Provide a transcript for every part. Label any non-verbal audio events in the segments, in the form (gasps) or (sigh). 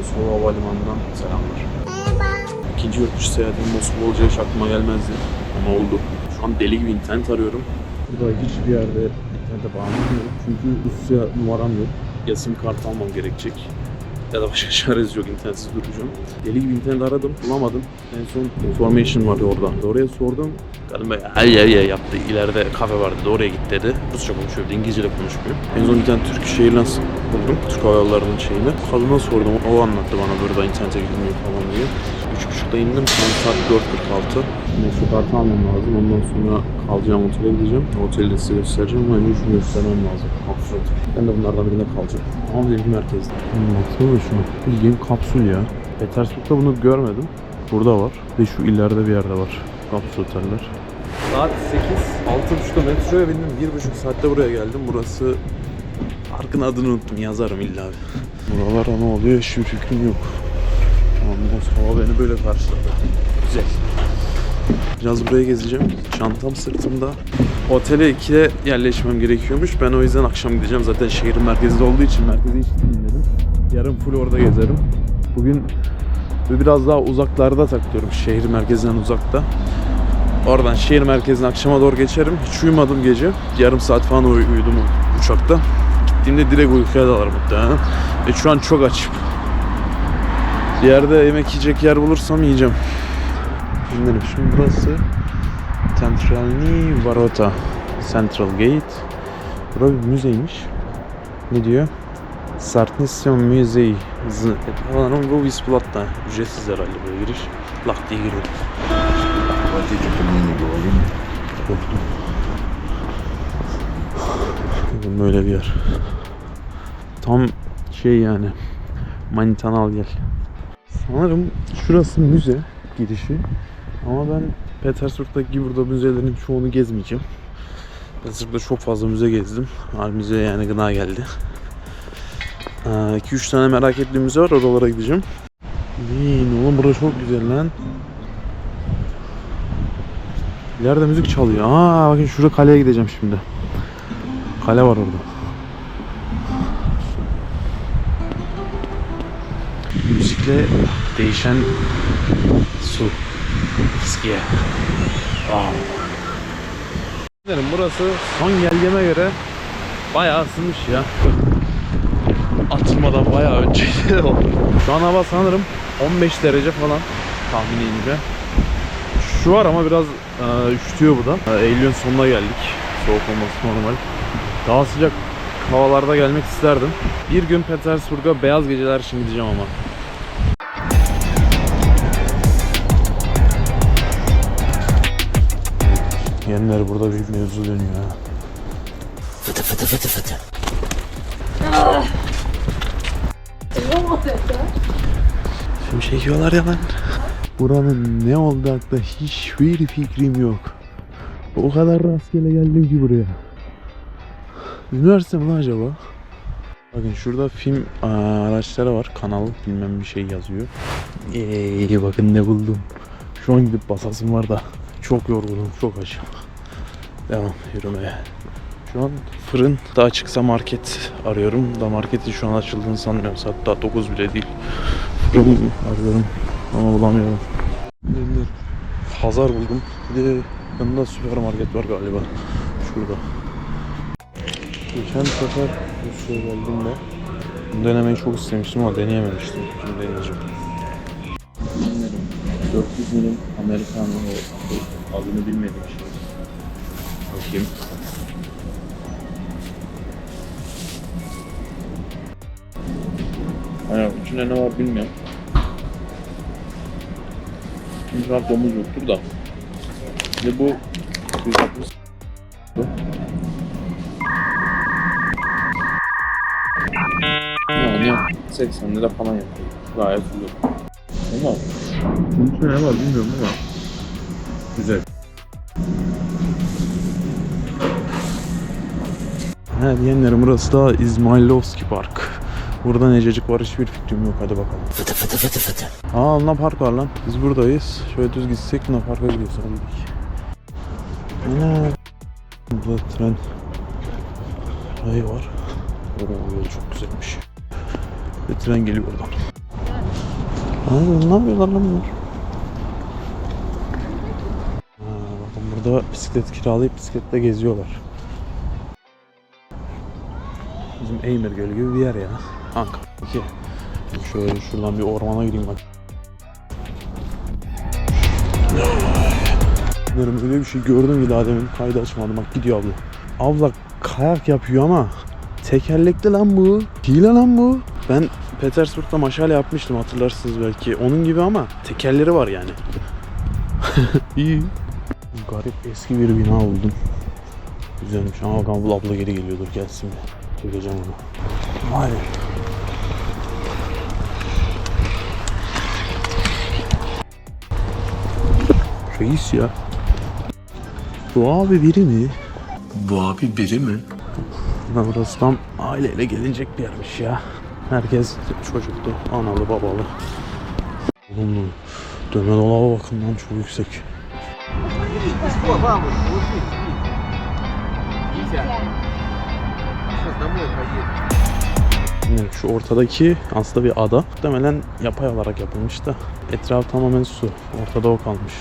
Moskova Havalimanı'ndan selamlar. İkinci yurt dışı seyahatim Moskova olacağı hiç aklıma gelmezdi. Ama oldu. Şu an deli gibi internet arıyorum. Burada hiçbir yerde internete bağlanamıyorum. Çünkü Rusya numaram yok. Ya sim kart almam gerekecek. Ya da başka çaresi yok internetsiz duracağım. Deli gibi internet aradım bulamadım. En son information vardı orada. Oraya sordum. Kadın böyle ay ay ay yaptı. İleride kafe vardı oraya git dedi. Rusça konuşuyordu. İngilizce de konuşmuyor. En son bir tane Türk Airlines buldum. Türk Hava Yolları'nın şeyini. Kadına sordum. O anlattı bana burada internete gidilmiyor falan diye. Üç buçukta indim. Şu saat 4.46. Metro kartı almam lazım. Ondan sonra kalacağım otele gideceğim. Oteli de size göstereceğim ama şunu göstermem lazım. Kapsül. Ben de bunlardan birinde kalacağım. Ama bilgi merkezde. Baksana şunu. Bildiğin kapsül ya. Petersburg'da bunu görmedim. Burada var. Ve şu ileride bir yerde var. Kapsül oteller. Saat 8. 6.30'da metroya bindim. 1.5 saatte buraya geldim. Burası Parkın adını unuttum. Yazarım illa bir. Buralara ne oluyor hiçbir fikrim yok. Ama Moskova beni böyle karşıladı. Güzel. Biraz buraya gezeceğim. Çantam sırtımda. Otele 2'de yerleşmem gerekiyormuş. Ben o yüzden akşam gideceğim. Zaten şehrin merkezinde olduğu için merkeze hiç gitmedim. Yarın full orada gezerim. Bugün biraz daha uzaklarda takılıyorum. Şehir merkezinden uzakta. Oradan şehir merkezine akşama doğru geçerim. Hiç uyumadım gece. Yarım saat falan uy- uyudum uçakta. Gittiğimde direkt uykuya dalarım muhtemelen. Ve şu an çok açım. Bir yerde yemek yiyecek yer bulursam yiyeceğim. Şimdi şimdi burası Centralny Varota Central Gate. Burası bir müzeymiş. Ne diyor? Sartnisya Müzeyi Z- falan ama bu Visplatta. Ücretsiz herhalde böyle giriş. Lak diye giriyor. Платите мне не говорим. Bakın Böyle bir yer. Tam şey yani. Manitanı al gel. Sanırım şurası müze girişi. Ama ben Petersburg'daki gibi burada müzelerin çoğunu gezmeyeceğim. Petersburg'da çok fazla müze gezdim. Her müze yani gına geldi. 2-3 tane merak ettiğim müze var oralara gideceğim. Bin, oğlum burası çok güzel lan. İleride müzik çalıyor. Aa bakın şurada kaleye gideceğim şimdi. Kale var orada. Müzikle değişen su. Eskiye. Wow. Burası son gelgeme göre bayağı ısınmış ya. Atmadan bayağı önceydi. (laughs) Şu an hava sanırım 15 derece falan tahminimce. Şu var ama biraz e, üşütüyor bu da. E, Eylül'ün sonuna geldik. Soğuk olması normal. Daha sıcak havalarda gelmek isterdim. Bir gün Petersburg'a beyaz geceler için gideceğim ama. Yenler burada büyük mevzu dönüyor ha. Film çekiyorlar ya lan. Buranın ne olduğu hakkında hiçbir fikrim yok. O kadar rastgele geldim ki buraya. Üniversite mi lan acaba? Bakın şurada film aa, araçları var. Kanal bilmem bir şey yazıyor. Eee bakın ne buldum. Şu an gidip basasım var da. Çok yorgunum, çok açım. Devam yürümeye. Şu an fırın daha çıksa market arıyorum. Da marketin şu an açıldığını sanmıyorum. Daha 9 bile değil. Fırın arıyorum ama bulamıyorum. Dur, Pazar buldum. Bir de yanında süpermarket var galiba. Şurada. Geçen sefer Rusya'ya geldiğimde bunu denemeyi çok istemiştim ama deneyememiştim. Şimdi deneyeceğim. 400 milim Amerikan adını bilmediğim şey. Bakayım. Aynen içinde ne var bilmiyorum. İnşallah domuz yoktur da. Ve bu 160 yani 80 lira falan yapıyor. Gayet güzel. Ama bunun içinde ne var bilmiyorum ama güzel. Ha diyenlerim burası da İzmailovski Park. Burada nececik var hiçbir fikrim yok hadi bakalım. Fıtı fıtı fıtı fıtı. Aa Luna Park var lan. Biz buradayız. Şöyle düz gitsek Luna Park'a gidiyoruz. Ana. Burada tren rayı var. Yol çok güzelmiş. Ve tren geliyor oradan. Ne yapıyorlar lan bunlar? Bakın burada bisiklet kiralayıp bisikletle geziyorlar. Bizim Eymir Gölü gibi bir yer ya. Ankara'daki. Şöyle şuradan bir ormana gireyim bak. (gasps) Sanırım öyle bir şey gördüm ki daha demin kaydı açmadım. Bak gidiyor abla. Abla kayak yapıyor ama tekerlekli lan bu. Hile lan bu. Ben Petersburg'da maşale yapmıştım hatırlarsınız belki. Onun gibi ama tekerleri var yani. (laughs) İyi. Garip eski bir bina buldum. Güzelmiş ama bu abla geri geliyordur gelsin bir. Çekeceğim onu. Vay. Reis ya. Bu abi biri mi? Bu abi biri mi? Burası tam aileyle gelinecek bir yermiş ya. Herkes çocuktu. Analı babalı. Oğlum döme dolaba bakın çok yüksek. Yani şu ortadaki aslında bir ada. Muhtemelen yapay olarak yapılmış da etraf tamamen su. Ortada o kalmış.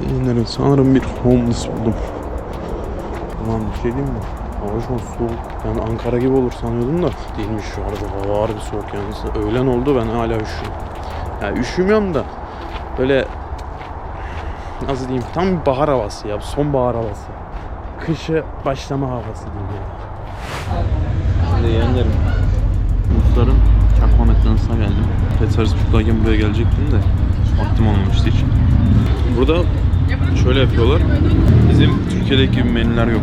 Yine sanırım bir homeless buldum. Ulan bir şey diyeyim mi? Hava soğuk. Ben Ankara gibi olur sanıyordum da değilmiş şu arada. Hava harbi soğuk yani. Öğlen oldu ben hala üşüyorum. Ya üşümüyorum da böyle nasıl diyeyim tam bir bahar havası ya. Sonbahar havası. Kışı başlama havası diyeyim ya. Şimdi yeğenlerim. Rusların çakma McDonald's'a geldim. Petersburg'dayken buraya gelecektim de vaktim olmamıştı hiç. Burada şöyle yapıyorlar. Bizim Türkiye'deki menüler yok.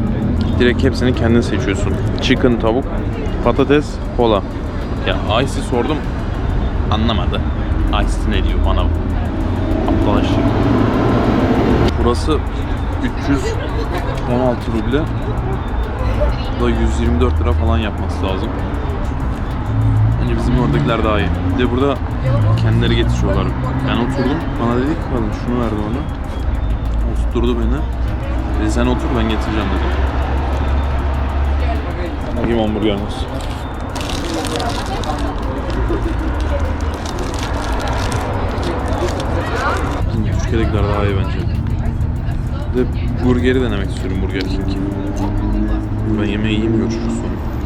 Direkt hepsini kendin seçiyorsun. Chicken tavuk, patates, kola. Ya Ice'i sordum. Anlamadı. Ice ne diyor bana? Aptal eşek. Burası 316 ruble. Bu da 124 lira falan yapması lazım. Bence bizim oradakiler daha iyi. Bir de burada kendileri getiriyorlar. Ben oturdum. Bana dedi ki şunu verdi bana. Oturtturdu beni. Dedi sen otur ben getireceğim dedi. Bakayım hamburger nasıl. Türkiye'dekiler daha iyi bence. Bir de burgeri denemek istiyorum Burger King. Ben yemeği yiyeyim görüşürüz sonra.